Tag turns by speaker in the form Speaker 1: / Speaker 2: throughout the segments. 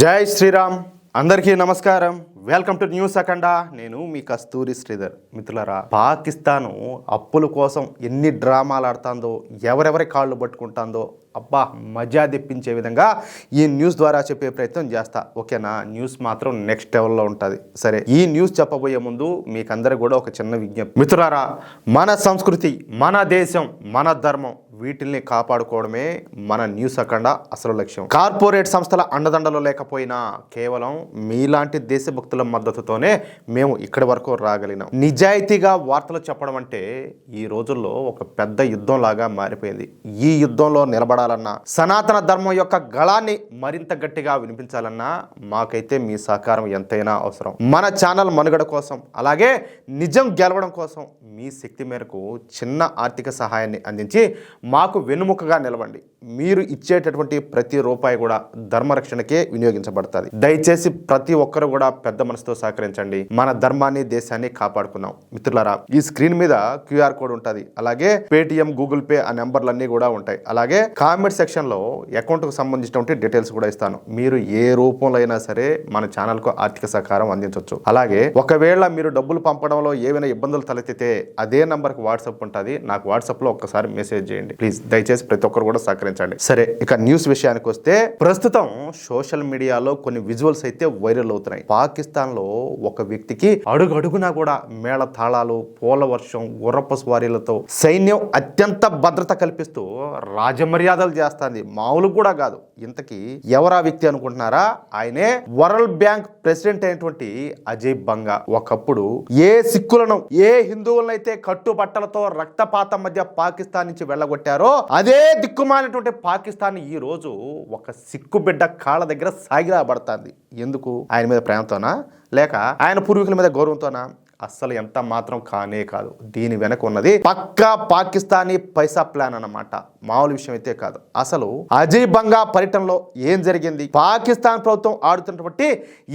Speaker 1: జై శ్రీరామ్. అందరికీ నమస్కారం. వెల్కమ్ టు న్యూస్ అఖండ నేను మీ కస్తూరి శ్రీధర్. మిత్రులరా పాకిస్తాను అప్పుల కోసం ఎన్ని డ్రామాలు ఆడుతుందో ఎవరెవరి కాళ్ళు పట్టుకుంటుందో అబ్బా మజా తెప్పించే విధంగా ఈ న్యూస్ ద్వారా చెప్పే ప్రయత్నం చేస్తా. ఓకేనా? న్యూస్ మాత్రం నెక్స్ట్ లెవెల్లో ఉంటుంది. సరే ఈ న్యూస్ చెప్పబోయే ముందు మీకందరూ కూడా ఒక చిన్న విజ్ఞప్తి. మిత్రులారా మన సంస్కృతి మన దేశం మన ధర్మం వీటిల్ని కాపాడుకోవడమే మన న్యూస్ అఖండ అసలు లక్ష్యం. కార్పొరేట్ సంస్థల అండదండలు లేకపోయినా కేవలం మీలాంటి దేశభక్తుల మద్దతుతోనే మేము ఇక్కడి వరకు రాగలిగినాం. నిజాయితీగా వార్తలు చెప్పడం అంటే ఈ రోజుల్లో ఒక పెద్ద యుద్ధం లాగా మారిపోయింది. ఈ యుద్ధంలో నిలబడాలన్నా సనాతన ధర్మం యొక్క గళాన్ని మరింత గట్టిగా వినిపించాలన్నా మాకైతే మీ సహకారం ఎంతైనా అవసరం. మన ఛానల్ మనుగడ కోసం అలాగే నిజం గెలవడం కోసం మీ శక్తి మేరకు చిన్న ఆర్థిక సహాయాన్ని అందించి మాకు వెన్నుముకగా నిలవండి. మీరు ఇచ్చేటటువంటి ప్రతి రూపాయి కూడా ధర్మరక్షణకే వినియోగించబడుతుంది. దయచేసి ప్రతి ఒక్కరు కూడా పెద్ద మనసుతో సహకరించండి. మన ధర్మాన్ని దేశాన్ని కాపాడుకుందాం. మిత్రులారా ఈ స్క్రీన్ మీద క్యూఆర్ కోడ్ ఉంటుంది. అలాగే పేటిఎం గూగుల్ పే ఆ నెంబర్లన్నీ కూడా ఉంటాయి. అలాగే కామెంట్ సెక్షన్లో అకౌంట్కు సంబంధించినటువంటి డీటెయిల్స్ కూడా ఇస్తాను. మీరు ఏ రూపంలో అయినా సరే మన ఛానల్కు ఆర్థిక సహకారం అందించవచ్చు అలాగే ఒకవేళ మీరు డబ్బులు పంపడంలో ఏవైనా ఇబ్బందులు తలెత్తితే అదే నంబర్కి వాట్సాప్ ఉంటుంది. నాకు వాట్సాప్లో ఒక్కసారి మెసేజ్ చేయండి. ప్లీజ్ దయచేసి ప్రతి ఒక్కరు కూడా సహకరించండి. సరే ఇక న్యూస్ విషయానికి వస్తే ప్రస్తుతం సోషల్ మీడియాలో కొన్ని విజువల్స్ అయితే వైరల్ అవుతున్నాయి. పాకిస్తాన్లో ఒక వ్యక్తికి అడుగడుగునా కూడా మేళ తాళాలు పూల వర్షం గుర్రపు స్వారీలతో సైన్యం అత్యంత భద్రత కల్పిస్తూ రాజమర్యాదలు చేస్తుంది. మామూలు కూడా కాదు. ఇంతకీ ఎవరా వ్యక్తి అనుకుంటున్నారా? ఆయనే వరల్డ్ బ్యాంక్ ప్రెసిడెంట్ అయినటువంటి అజయ్ బంగా. ఒకప్పుడు ఏ సిక్కులను ఏ హిందువులను అయితే కట్టుబట్టలతో రక్తపాతం మధ్య పాకిస్తాన్ నుంచి వెళ్ళగొట్టారో అదే దిక్కుమాలినటువంటి పాకిస్తాన్ ఈ రోజు ఒక సిక్కు బిడ్డ కాళ్ళ దగ్గర సాగిరాబడుతుంది. ఎందుకు? ఆయన మీద ప్రేమతోనా? లేక ఆయన పూర్వీకుల మీద గౌరవంతోనా? అస్సలు ఎంత మాత్రం కానే కాదు. దీని వెనక ఉన్నది పక్కా పాకిస్తానీ పైసా ప్లాన్ అన్నమాట. మామూలు విషయం అయితే కాదు. అసలు అజీబంగా బంగా పర్యటనలో ఏం జరిగింది? పాకిస్తాన్ ప్రభుత్వం ఆడుతున్నటువంటి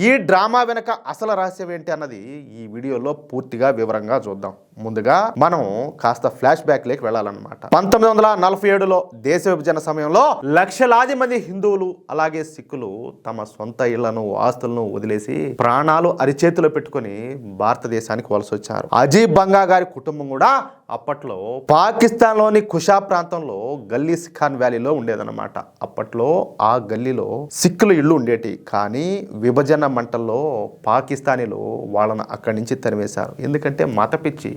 Speaker 1: ఈ డ్రామా వెనక అసలు రహస్యం ఏంటి అన్నది ఈ వీడియోలో పూర్తిగా వివరంగా చూద్దాం. ముందుగా మనం కాస్త ఫ్లాష్ బ్యాక్ లేకి వెళ్ళాలన్నమాట. పంతొమ్మిది వందల నలభై ఏడులో దేశ విభజన సమయంలో లక్షలాది మంది హిందువులు అలాగే సిక్కులు తమ సొంత ఇళ్ళను ఆస్తులను వదిలేసి ప్రాణాలు అరిచేతిలో పెట్టుకొని భారతదేశానికి వలస వచ్చారు. అజీబ్ బంగా గారి కుటుంబం కూడా అప్పట్లో పాకిస్తాన్లోని కుషా ప్రాంతంలో గల్లీ సిఖాన్ వ్యాలీలో ఉండేదన్నమాట. అప్పట్లో ఆ గల్లీలో సిక్కులు ఇళ్ళు ఉండేటి. కానీ విభజన మంటల్లో పాకిస్తానీలు వాళ్ళని అక్కడి నుంచి తరివేశారు ఎందుకంటే మత పిచ్చి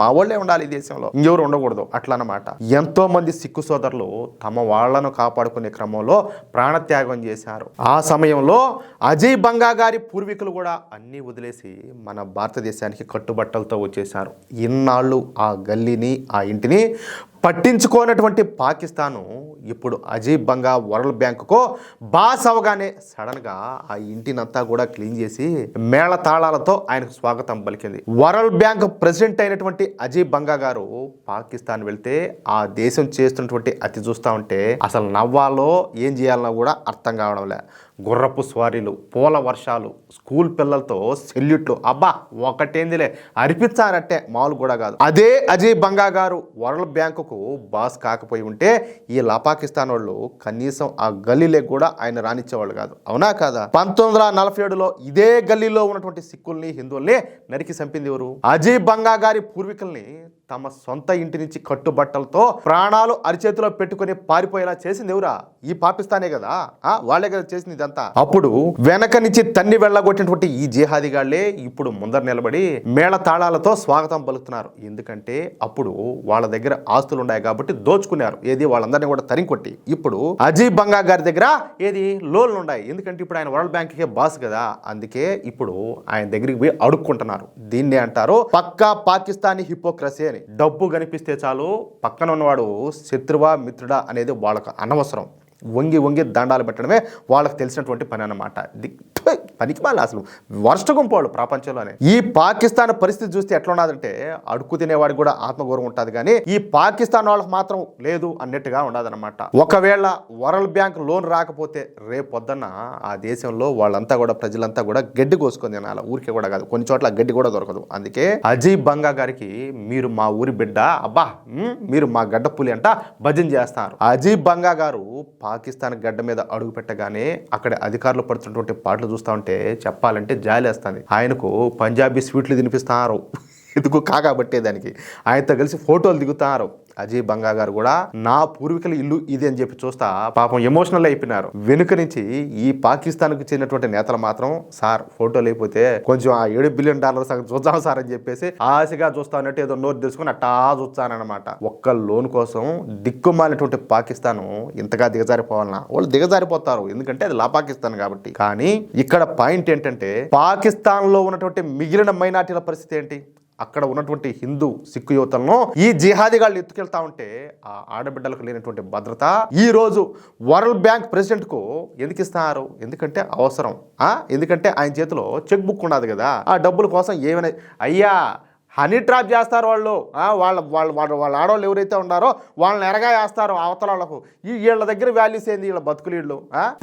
Speaker 1: మా వాళ్ళే ఉండాలి ఈ దేశంలో. ఇంకెవరు ఉండకూడదు. అట్లా అన్నమాట ఎంతో మంది సిక్కు సోదరులు తమ వాళ్ళను కాపాడుకునే క్రమంలో ప్రాణత్యాగం చేశారు. ఆ సమయంలో అజయ్ బంగా గారి పూర్వీకులు కూడా అన్నీ వదిలేసి మన భారతదేశానికి కట్టుబట్టలతో వచ్చేసారు ఇన్నాళ్ళు ఆ గల్లీని ఆ ఇంటిని పట్టించుకోనటువంటి పాకిస్తాను ఇప్పుడు అజీబ్ బంగా వరల్డ్ బ్యాంకుకో బాస్ అవగానే సడన్గా ఆ ఇంటినంతా కూడా క్లీన్ చేసి మేళ తాళాలతో ఆయనకు స్వాగతం పలికింది. వరల్డ్ బ్యాంక్ ప్రెసిడెంట్ అయినటువంటి అజీబ్ బంగా గారు పాకిస్తాన్ వెళ్తే ఆ దేశం చేస్తున్నటువంటి అతి చూస్తూ ఉంటే అసలు నవ్వాలో ఏం చేయాలన్నా కూడా అర్థం కావడం లే గుర్రపు స్వారీలు పూల వర్షాలు స్కూల్ పిల్లలతో సెల్యూట్లు. అబ్బా ఒకటేందిలే అరిపించారట్టే మామూలు కూడా కాదు. అదే అజయ్ బంగా గారు వరల్డ్ బ్యాంకుకు బాస్ కాకపోయి ఉంటే ఈ లపాకిస్తాన్ వాళ్ళు కనీసం ఆ గల్లీలే కూడా ఆయన రానిచ్చేవాళ్ళు కాదు. అవునా కాదా? పంతొమ్మిది వందల నలభై ఏడులో ఇదే గల్లీలో ఉన్నటువంటి సిక్కుల్ని హిందువుల్ని నరికి చంపింది ఎవరు? అజయ్ బంగా గారి పూర్వీకుల్ని తమ సొంత ఇంటి నుంచి కట్టుబట్టలతో ప్రాణాలు అరిచేతిలో పెట్టుకుని పారిపోయేలా చేసింది ఎవరా? ఈ పాకిస్తానే కదా? ఆ వాళ్ళే కదా చేసింది ఇదంతా. అప్పుడు వెనక నుంచి తన్ని వెళ్ళగొట్టినటువంటి ఈ జిహాదిగాళ్ళే ఇప్పుడు ముందర నిలబడి మేళ తాళాలతో స్వాగతం పలుకుతున్నారు. ఎందుకంటే అప్పుడు వాళ్ళ దగ్గర ఆస్తులు ఉన్నాయి కాబట్టి దోచుకున్నారు. ఏది? వాళ్ళందరినీ కూడా తరింకొట్టి ఇప్పుడు అజీబ్ బంగా గారి దగ్గర ఏది? లోన్లు ఉన్నాయి. ఎందుకంటే ఇప్పుడు ఆయన వరల్డ్ బ్యాంక్ బాస్ కదా. అందుకే ఇప్పుడు ఆయన దగ్గరికి పోయి అడుక్కుంటున్నారు. దీన్ని అంటారు పక్కా పాకిస్తానీ హిపోక్రసీ అని. డబ్బు కనిపిస్తే చాలు పక్కన ఉన్నవాడు శత్రువా మిత్రుడా అనేది వాళ్ళకు అనవసరం. వంగి వంగి దండాలు పెట్టడమే వాళ్ళకి తెలిసినటువంటి పని అన్నమాట. పనికి మాల అసలు వర్ష వాళ్ళు ప్రపంచంలోనే. ఈ పాకిస్తాన్ పరిస్థితి చూస్తే ఎట్లా ఉన్నదంటే అడుక్కు తినేవాడికి కూడా ఆత్మగౌరవం ఉంటుంది కానీ ఈ పాకిస్తాన్ వాళ్ళకి మాత్రం లేదు అన్నట్టుగా ఉండదన్నమాట. ఒకవేళ వరల్డ్ బ్యాంక్ లోన్ రాకపోతే రేపు పొద్దున్న ఆ దేశంలో వాళ్ళంతా కూడా ప్రజలంతా కూడా గడ్డి కోసుకొని తినాలి. ఊరికే కూడా కాదు. కొన్ని చోట్ల గడ్డి కూడా దొరకదు. అందుకే అజయ్ బంగా గారికి మీరు మా ఊరి బిడ్డ అబ్బా మీరు మా గడ్డ పులి అంట భజన చేస్తారు. అజయ్ బంగా గారు పాకిస్తాన్ గడ్డ మీద అడుగు పెట్టగానే అక్కడ అధికారులు పడుతున్నటువంటి పాటలు చూస్తా ఉంటే చెప్పాలంటే జాలి వేస్తుంది ఆయనకు పంజాబీ స్వీట్లు తినిపిస్తున్నారు ఎందుకు? కాకబట్టేదానికి ఆయనతో కలిసి ఫోటోలు దిగుతున్నారు అజయ్ బంగా గారు కూడా నా పూర్వీకుల ఇల్లు ఇది అని చెప్పి చూస్తా పాపం ఎమోషనల్ అయిపోయినారు. వెనుక నుంచి ఈ పాకిస్తాన్కు చెందినటువంటి నేతలు మాత్రం సార్ ఫోటోలు అయిపోతే కొంచెం ఆ ఏడు బిలియన్ డాలర్ సగం చూద్దాం సార్ అని చెప్పేసి ఆశగా చూస్తా అన్నట్టు ఏదో నోరు తెలుసుకుని అట్టా చూస్తానన్నమాట. ఒక్క లోన్ కోసం దిక్కుమాలినటువంటి పాకిస్తాన్ ఇంతగా దిగజారిపోవాలన్నా వాళ్ళు దిగజారిపోతారు. ఎందుకంటే అది లా పాకిస్తాన్ కాబట్టి. కానీ ఇక్కడ పాయింట్ ఏంటంటే పాకిస్తాన్లో ఉన్నటువంటి మిగిలిన మైనార్టీల పరిస్థితి ఏంటి? అక్కడ ఉన్నటువంటి హిందూ సిక్కు యువతలను ఈ జిహాదీగాళ్ళు ఎత్తుకెళ్తా ఉంటే ఆ ఆడబిడ్డలకు లేనటువంటి భద్రత ఈ రోజు వరల్డ్ బ్యాంక్ ప్రెసిడెంట్కు ఎందుకు ఇస్తున్నారు ఎందుకంటే అవసరం. ఎందుకంటే ఆయన చేతిలో చెక్ బుక్ ఉండదు కదా. ఆ డబ్బుల కోసం ఏమైనా అయ్యా హనీ ట్రాప్ చేస్తారు వాళ్ళు. వాళ్ళ వాళ్ళ వాళ్ళ వాళ్ళ ఆడవాళ్ళు ఎవరైతే ఉన్నారో వాళ్ళని ఎరగా వేస్తారు అవతల వాళ్ళకు ఈ వీళ్ళ దగ్గర వాల్యూస్ ఏంది వీళ్ళ బతుకులు వీళ్ళు?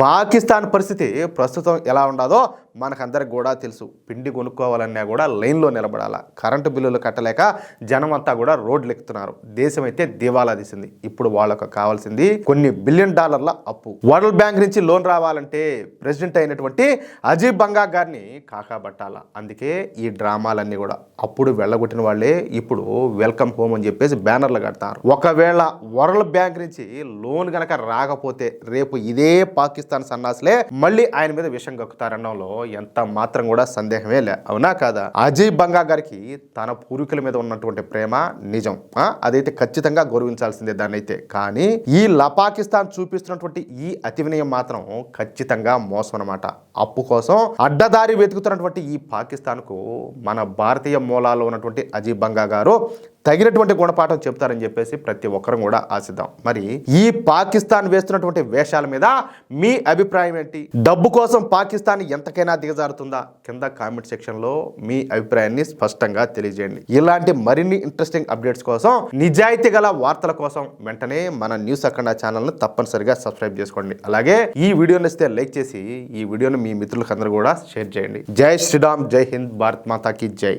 Speaker 1: పాకిస్తాన్ పరిస్థితి ప్రస్తుతం ఎలా ఉండదో మనకందరికి కూడా తెలుసు. పిండి కొనుక్కోవాలన్నా కూడా లైన్లో నిలబడాలా. కరెంటు బిల్లులు కట్టలేక జనం అంతా కూడా రోడ్లు ఎక్కుతున్నారు. దేశం అయితే దివాలా తీసింది. ఇప్పుడు వాళ్ళకు కావాల్సింది కొన్ని బిలియన్ డాలర్ల అప్పు. వరల్డ్ బ్యాంక్ నుంచి లోన్ రావాలంటే ప్రెసిడెంట్ అయినటువంటి అజీబ్ బంగా గారిని కాకాబట్టాల. అందుకే ఈ డ్రామాలన్నీ కూడా అప్పుడు వెళ్ళగొట్టిన వాళ్ళే ఇప్పుడు వెల్కమ్ హోమ్ అని చెప్పేసి బ్యానర్లు కడతారు. ఒకవేళ వరల్డ్ బ్యాంక్ నుంచి లోన్ గనక రాకపోతే రేపు ఇదే పాకిస్తాన్ సన్నాసులే మళ్ళీ ఆయన మీద విషం గక్కుతారనడంలో ఎంత మాత్రం కూడా సందేహమే లే. అవునా కాదా? అజయ్ బంగా గారికి తన పూర్వీకుల మీద ఉన్నటువంటి ప్రేమ నిజం. అదైతే ఖచ్చితంగా గౌరవించాల్సిందే దాన్ని అయితే కానీ ఈ లపాకిస్తాన్ పాకిస్తాన్ చూపిస్తున్నటువంటి ఈ అతి వినయం మాత్రం ఖచ్చితంగా మోసం అనమాట అప్పు కోసం అడ్డదారి వెతుకుతున్నటువంటి ఈ పాకిస్తాన్కు మన భారతీయ మూలాల్లో ఉన్నటువంటి అజీబ్ బంగా గారు తగినటువంటి గుణపాఠం చెప్తారని చెప్పేసి ప్రతి ఒక్కరం కూడా ఆశిద్దాం. మరి ఈ పాకిస్తాన్ వేస్తున్నటువంటి వేషాల మీద మీ అభిప్రాయం ఏంటి? డబ్బు కోసం పాకిస్తాన్ ఎంతకైనా దిగజారుతుందా? కింద కామెంట్ సెక్షన్లో మీ అభిప్రాయాన్ని స్పష్టంగా తెలియజేయండి. ఇలాంటి మరిన్ని ఇంట్రెస్టింగ్ అప్డేట్స్ కోసం నిజాయితీ గల వార్తల కోసం వెంటనే మన న్యూస్ అఖండ ఛానల్ను తప్పనిసరిగా సబ్స్క్రైబ్ చేసుకోండి. అలాగే ఈ వీడియో నచ్చితే లైక్ చేసి ఈ వీడియోను మీ మిత్రులకు అందరూ కూడా షేర్ చేయండి. జై శ్రీరామ్ జై హింద్ భారత్ మాతాకి జై.